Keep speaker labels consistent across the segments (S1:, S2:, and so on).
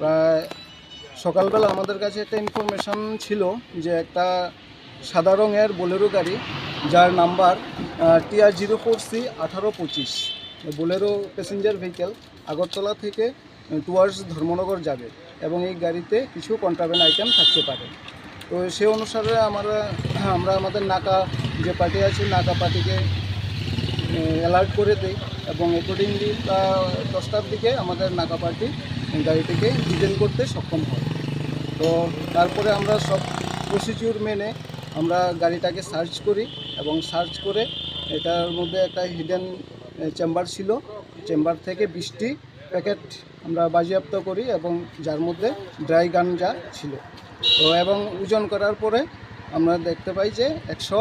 S1: প্রায় সকালবেলা আমাদের কাছে একটা ইনফরমেশন ছিল যে একটা সাদা রঙের বোলেরো গাড়ি, যার number TR zero four C আঠারো পঁচিশ, বোলেরো প্যাসেঞ্জার ভেহিকেল আগরতলা থেকে টুয়ার্স ধর্মনগর যাবে এবং এই গাড়িতে কিছু কন্ট্রাবেন্ট আইটেম থাকতে পারে। তো সে অনুসারে আমরা আমরা আমাদের নাকা যে পার্টি আছে, নাকা পার্টিকে অ্যালার্ট করে দেই। এবং অ্যাকর্ডিংলি দশটার দিকে আমাদের নাকা পার্টি গাড়িটিকে ডিটেন করতে সক্ষম হয়। তো তারপরে আমরা সব প্রসিডিউর মেনে আমরা গাড়িটাকে সার্চ করি এবং সার্চ করে এটার মধ্যে একটা হিডেন চেম্বার ছিল। চেম্বার থেকে বৃষ্টি প্যাকেট আমরা বাজেয়াপ্ত করি এবং যার মধ্যে ড্রাই গাঞ্জা ছিল। তো এবং ওজন করার পরে আমরা দেখতে পাই যে একশো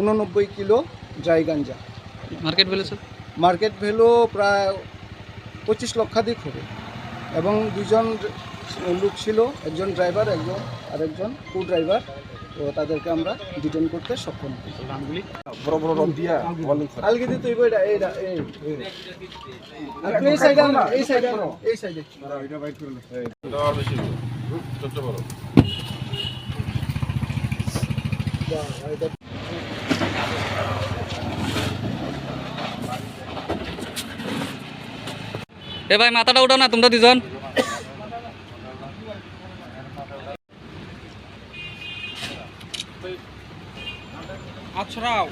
S1: উননব্বই kilo dry ganja
S2: market value sir
S1: market value প্রায় পঁচিশ লক্ষাধিক হবে। এবং দুজন লোক ছিল একজন ড্রাইভার একজন আরেকজন কু ড্রাইভার তো তাদেরকে আমরা ডিটেন করতে সক্ষম হই।
S2: এ ভাই মাথাটা উঠাও না তোমরা দুজন।
S3: আছড়াও।